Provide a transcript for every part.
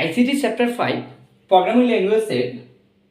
ICT chapter five programming ল্যাঙ্গুয়েজের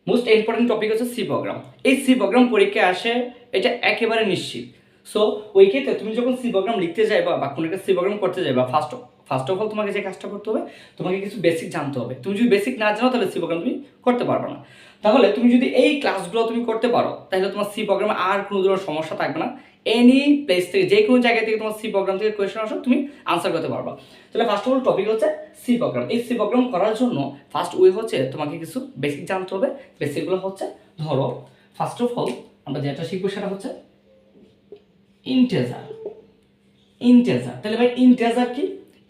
most important topic হচ্ছে C program এই সি প্রোগ্রাম পরীক্ষায় আসে, এটা একেবারে নিশ্চিত। সো ওই ক্ষেত্রে তুমি যখন সি প্রোগ্রাম লিখতে যাইবা বা কোনো একটা সি প্রোগ্রাম করতে যাইবা ফার্স্ট ফার্স্ট অফ অল তোমাকে যে কাজটা করতে হবে, তোমাকে কিছু বেসিক জানতে হবে। তুমি যদি বেসিক না জানো, তাহলে সি প্রোগ্রাম তুমি করতে পারবে না। তাহলে তুমি যদি এই ক্লাসগুলো তুমি করতে পারো, তাহলে তোমার সি প্রোগ্রামে আর কোনো ধরনের সমস্যা থাকবে না। এনি প্লেস থেকে, যে কোনো জায়গা থেকে তোমার সি প্রোগ্রাম থেকে কোয়েশ্চেন আসো তুমি আনসার করতে পারবা। তাহলে ফার্স্ট অফ অল টপিক হচ্ছে সি প্রোগ্রাম এই সি প্রোগ্রাম করার জন্য ফার্স্ট ওয়ে হচ্ছে তোমাকে কিছু বেসিক জানতে হবে। বেসিকগুলো হচ্ছে, ধরো ফার্স্ট অফ অল আমরা যেটা শিখব সেটা হচ্ছে ইন্টেজার ইন্টেজার তাহলে ভাই ইন্টেজার কি?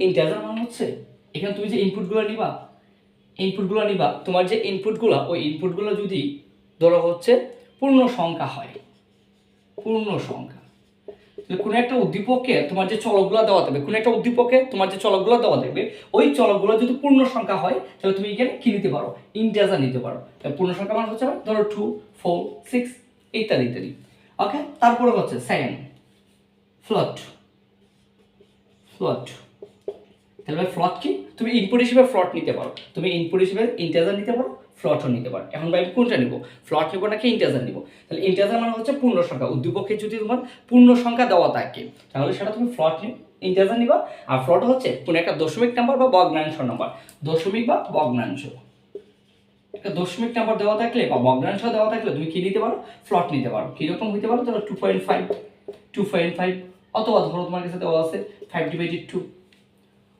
ইন্টেজার মানে হচ্ছে, এখানে তুমি যে ইনপুটগুলো নিবা ইনপুটগুলো নিবা, তোমার যে ইনপুটগুলো ওই ইনপুটগুলো যদি ধরো হচ্ছে পূর্ণ সংখ্যা হয়, পূর্ণ সংখ্যা। কোনো একটা উদ্দীপকে তোমার যে চলকগুলো দেওয়া থাকবে, কোনো একটা উদ্দীপকে তোমার যে চলকগুলো দেওয়া থাকবে, ওই চলকগুলো যদি পূর্ণ সংখ্যা হয়, তাহলে তুমি এখানে কি নিতে পারো? ইন্টিজার নিতে পারো। পূর্ণ সংখ্যা মানে হচ্ছে ধরো টু ফোর সিক্স ইত্যাদি ইত্যাদি। ওকে তারপরে হচ্ছে সেকেন্ড ফ্লট ফ্লট তাহলে ফ্লট কি? তুমি ইনপুট হিসেবে ফ্লট নিতে পারো। তুমি ইনপুট হিসেবে ইন্টিজার নিতে পারো। ফ্লটও নিতে পারো। এখন ভাই, কোনটা নিব? ফ্লট নিব নাকি ইন্টিজার নিব? তাহলে ইন্টিজার মানে হচ্ছে পূর্ণ সংখ্যা। উদ্দীপকে যদি তোমার পূর্ণ সংখ্যা দেওয়া থাকে, তাহলে সেটা তুমি ফ্লট ইন্টিজার নিবা। আর ফ্লট হচ্ছে কোনো একটা দশমিক নাম্বার বা ভগ্নাংশ নাম্বার দশমিক বা ভগ্নাংশ একটা দশমিক নাম্বার দেওয়া থাকলে বা ভগ্নাংশ দেওয়া থাকলে তুমি কী নিতে পারো? ফ্লট নিতে পারো। কীরকম হইতে পারো? ধরো two point five two point five অথবা ধরো তোমার কাছে দেওয়া আছে ফাইভ ডিভাইডেড টু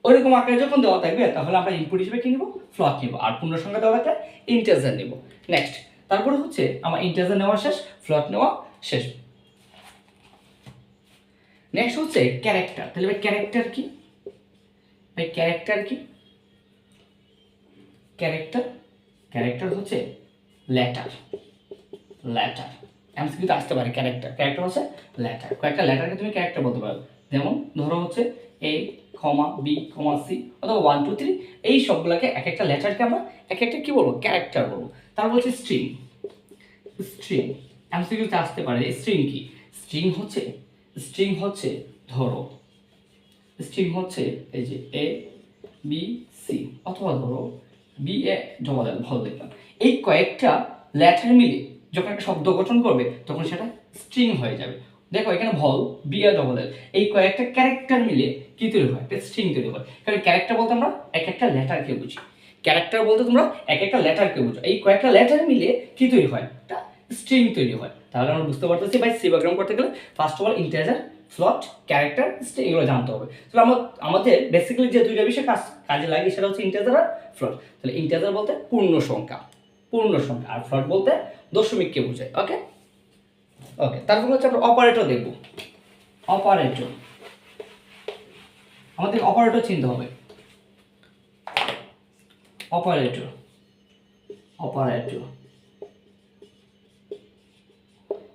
ওইরকম আকারে যখন দেওয়া থাকবে, তাহলে আমরা ইনপুট হিসেবে কি নিব? ফ্লট নিব। আর পূর্ণ সংখ্যা দেওয়া থাকলে ইন্টারজার নিব। নেক্সট তারপরে হচ্ছে আমার ইন্টারজার নেওয়া শেষ ফ্লট নেওয়া শেষ। নেক্সট হচ্ছে ক্যারেক্টার তাহলে ভাই ক্যারেক্টার কি? ভাই ক্যারেক্টার কি? ক্যারেক্টার ক্যারেক্টার হচ্ছে লেটার লেটার এমসিকিউতে আসতে পারে ক্যারেক্টার ক্যারেক্টার হচ্ছে লেটার কয়েকটা লেটারকে তুমি ক্যারেক্টার বলতে পারো। যেমন ধরো হচ্ছে A comma B comma C অথবা ওয়ান টু থ্রি এই সবগুলোকে এক একটা লেটারকে আমরা এক একটা কি বলব? ক্যারেক্টার বলব। তারপর হচ্ছে স্ট্রিং স্ট্রিং এমসিকিউতে আসতে পারে। স্ট্রিং কি? স্ট্রিং হচ্ছে স্ট্রিং হচ্ছে ধরো। স্ট্রিং হচ্ছে এই যে এ বি সি অথবা ধরো বি এ ডবল এল ভালো দেখলাম। এই কয়েকটা লেটার মিলে যখন একটা শব্দ গঠন করবে, তখন সেটা স্ট্রিং হয়ে যাবে। দেখো, এখানে ভল বি আর ডবল এল এই কয়েকটা ক্যারেক্টার মিলে কি তৈরি হয়? একটা স্ট্রিং তৈরি হয়। কারণ ক্যারেক্টার বলতে আমরা এক একটা লেটারকে বুঝি। ক্যারেক্টার বলতে তোমরা এক একটা লেটারকে বুঝো। এই কয়েকটা লেটার মিলে কি তৈরি হয়? একটা স্ট্রিং তৈরি হয়। তাহলে আমরা বুঝতে পারতেছি ভাই সিবাগ্রাম করতে গেলে ফার্স্ট অফ অল ইন্টারজার ফ্লট ক্যারেক্টার স্ট্রিং এগুলো জানতে হবে। তাহলে আমাদের বেসিক্যালি যে দুইটা বিষয় কাজ কাজে লাগে সেটা হচ্ছে ইন্টারজার আর ফ্লট তাহলে ইন্টারজার বলতে পূর্ণ সংখ্যা পূর্ণ সংখ্যা। আর ফ্লট বলতে দশমিককে বোঝায় ওকে ওকে তারপর হচ্ছে আমরা অপারেটর দেখব। অপারেটর আমাদের অপারেটর চিনতে হবে। Operator operator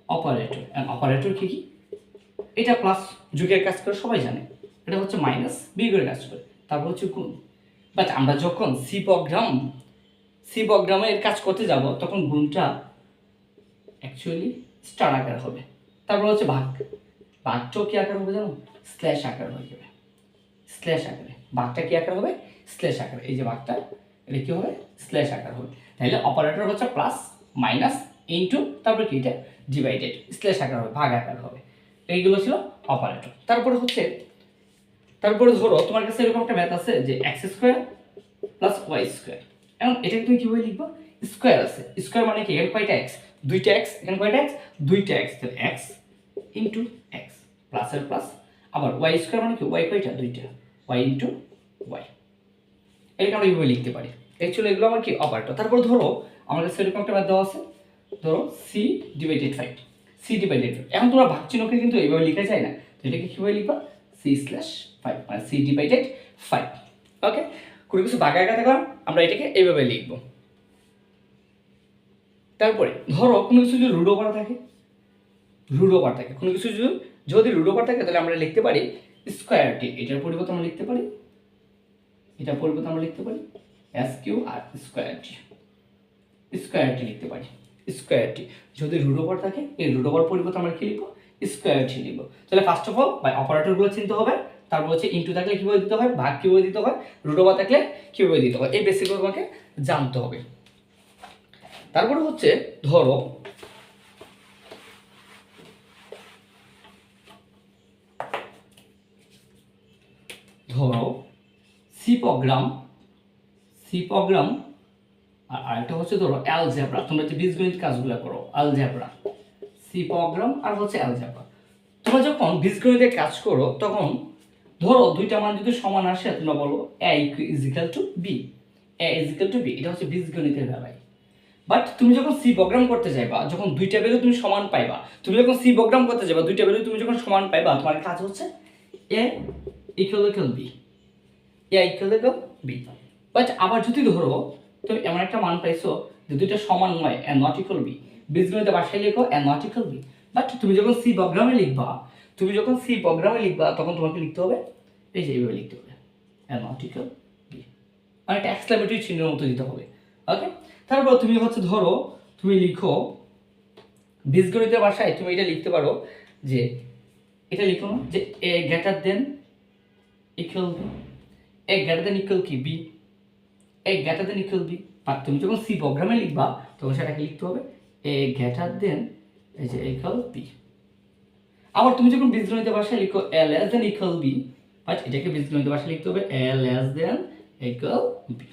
operator and operator কি কি? এটা প্লাস যুগের কাজ করে সবাই জানে। এটা হচ্ছে মাইনাস বিয়োগের কাজ করে। তারপর হচ্ছে গুণ। বাট আমরা যখন সি প্রোগ্রাম সি প্রোগ্রামের কাজ করতে যাব, তখন গুণটা অ্যাকচুয়ালি স্টার আকার হবে। তারপর হচ্ছে ভাগ বাঘটাও কি আকার হবে জানো? স্ল্যাশ আকার হয়ে যাবে। স্ল্যাশ আকারে। বাঘটা কি আকার হবে? স্ল্যাশ আকার। এই যে ভাগটা এটা কি হবে? স্ল্যাশ আকার হবে। তাহলে অপারেটর হচ্ছে প্লাস মাইনাস ইনটু তারপরে কি এটা? ডিভাইডেড স্ল্যাশ আকার হবে, ভাগ আকার হবে। এইগুলো ছিল অপারেটর তারপরে হচ্ছে, তারপরে ধরো, তোমার কাছে এরকম একটা ম্যাথ আছে যে X square plus Y square এখন এটাকে তুমি কীভাবে লিখব? স্কোয়ার আছে। স্কোয়ার মানে কি? এখানে কয়টা এক্স দুইটা এক্স এখানে কয়টা এক্স দুইটা এক্স তাহলে এক্স ইন্টু এক্স প্লাসের প্লাস আবার ওয়াই স্কোয়ার মানে কি? ওয়াই কয়টা? দুইটা। ওয়াই ইন্টু ওয়াই এটাকে আমরা এইভাবে লিখতে পারি। অ্যাকচুয়ালি এগুলো আমার কি? অপারেটর। তারপর ধরো, আমার কাছে এরকম একটা দেওয়া আছে। ধরো C divided five C divided five এখন তোমরা ভাগ চিহ্নকে কিন্তু এইভাবে লেখা যায় না। তো এটাকে কীভাবে লিখবা? সি স্ল্যাশ ফাইভ মানে সি ডিভাইডেড ফাইভ ওকে কোনো কিছু বাঁকা একা থাকলাম আমরা এটাকে এইভাবে লিখব। তারপরে, ধরো কোনো কিছু যদি রুড ওভার থাকে রুড ওভার থাকে, কোনো কিছু যদি রুড ওভার থাকে, তাহলে আমরা লিখতে পারি স্কোয়ারটি এটার পরিবর্তে আমরা লিখতে পারি, এটার পরিবর্তে আমরা লিখতে পারি এস কিউ আর স্কোয়ারটি স্কোয়ারটি লিখতে পারি স্কোয়ারটি যদি রুড ওভার থাকে, এই রুড ওভার পরিবর্তে আমরা কি লিখব স্কোয়ারটি লিখব, তাহলে ফার্স্ট অফ অল বাই অপারেটরগুলো চিনতে হবে, তারপর হচ্ছে ইন্টু থাকলে কীভাবে দিতে হয়, ভাগ কীভাবে দিতে হয় ওভার থাকলে কীভাবে দিতে হয়, এই বেসিকগুলো তোমাকে জানতে হবে। তারপরে হচ্ছে ধরো ধরো সি প্রোগ্রাম সি প্রোগ্রাম আর আরেকটা হচ্ছে ধরো অ্যালজেব্রা, তোমরা যে বীজগণিত কাজগুলো করো, অ্যালজেব্রা সি প্রোগ্রাম আর হচ্ছে অ্যালজেব্রা। তোমরা যখন বীজগণিতের কাজ করো, তখন ধরো দুইটা মান যদি সমান আসে, তোমরা বলো A equal to B A equal to B এটা হচ্ছে বীজগণিতের বেলায় বাট তুমি যখন সি প্রোগ্রাম করতে যাইবা, যখন দুইটা ভ্যালু তুমি সমান পাইবা, তুমি যখন সি প্রোগ্রাম করতে যাবা দুইটা ভ্যালু তুমি যখন সমান পাইবা, তোমার কাজ হচ্ছে A equal equal B A equal equal B but আবার যদি ধরো, তুমি এমন একটা মান পাইছো যে দুইটা সমান নয় এ নট ইকুয়াল বি বীজগণিতে বাসায় লিখো A not equal B but তুমি যখন সি প্রোগ্রামে লিখবা, তুমি যখন সি প্রোগ্রামে লিখবা, তখন তোমাকে লিখতে হবে, এই যে এইভাবে লিখতে হবে। এ নট ইকুয়াল বি মানে একটা এক্সক্লামেটরি চিহ্নের মতো দিতে হবে। ওকে তারপর তুমি হচ্ছে ধরো, তুমি লিখো, বীজগণিতের ভাষায় তুমি এটা লিখতে পারো যে, এটা লিখো না, যে A greater than equal B A greater than equal কি? B A greater than equal B আর তুমি যখন সি প্রোগ্রামে লিখবা, তখন সেটাকে লিখতে হবে এ গ্রেটার দেন এই যে ইকুয়াল বি আবার তুমি যখন বীজগণিত ভাষায় লিখো A less than equal B but এটাকে বীজগণিত ভাষায় লিখতে হবে A less than equal B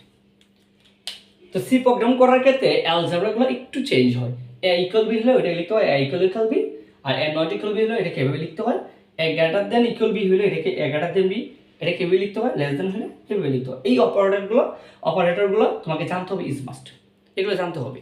তো সি প্রোগ্রাম করার ক্ষেত্রে অ্যালজাবরাগুলো একটু চেঞ্জ হয়। এ ইকুয়াল বি হলে ওইটাকে লিখতে হয় এ ইকুয়াল ইকুয়াল বি আর এ নট ইকুয়াল বি হলে এটা কেভাবে লিখতে হয়। A greater than equal B হলে এটাকে এ গ্রেটার দেন বি এটা কেভাবে লিখতে হয়। লেস দেন হলে কেভাবে লিখতে হয়। এই অপারেটরগুলো অপারেটরগুলো তোমাকে জানতে হবে ইজ মাস্ট এগুলো জানতে হবে।